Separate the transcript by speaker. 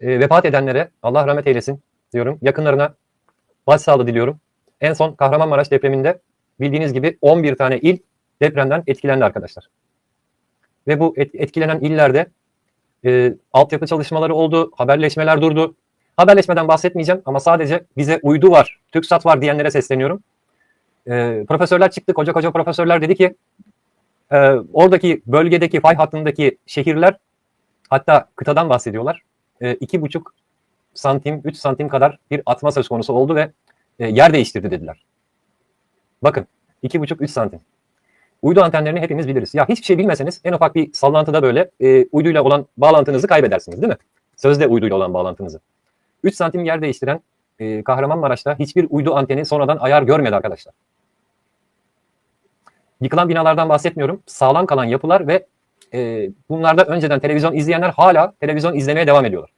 Speaker 1: E, vefat edenlere Allah rahmet eylesin diyorum. Yakınlarına başsağlığı diliyorum. En son Kahramanmaraş depreminde bildiğiniz gibi 11 tane il depremden etkilendi arkadaşlar. Ve bu et- etkilenen illerde e, altyapı çalışmaları oldu, haberleşmeler durdu. Haberleşmeden bahsetmeyeceğim ama sadece bize uydu var, TürkSat var diyenlere sesleniyorum. E, profesörler çıktı, koca koca profesörler dedi ki e, oradaki bölgedeki fay hattındaki şehirler hatta kıtadan bahsediyorlar. E, iki buçuk santim, 3 santim kadar bir atma söz konusu oldu ve e, yer değiştirdi dediler. Bakın 2,5-3 santim. Uydu antenlerini hepimiz biliriz. Ya hiçbir şey bilmeseniz en ufak bir sallantıda böyle e, uyduyla olan bağlantınızı kaybedersiniz değil mi? Sözde uyduyla olan bağlantınızı. 3 santim yer değiştiren e, Kahramanmaraş'ta hiçbir uydu anteni sonradan ayar görmedi arkadaşlar. Yıkılan binalardan bahsetmiyorum. Sağlam kalan yapılar ve e, bunlarda önceden televizyon izleyenler hala televizyon izlemeye devam ediyorlar.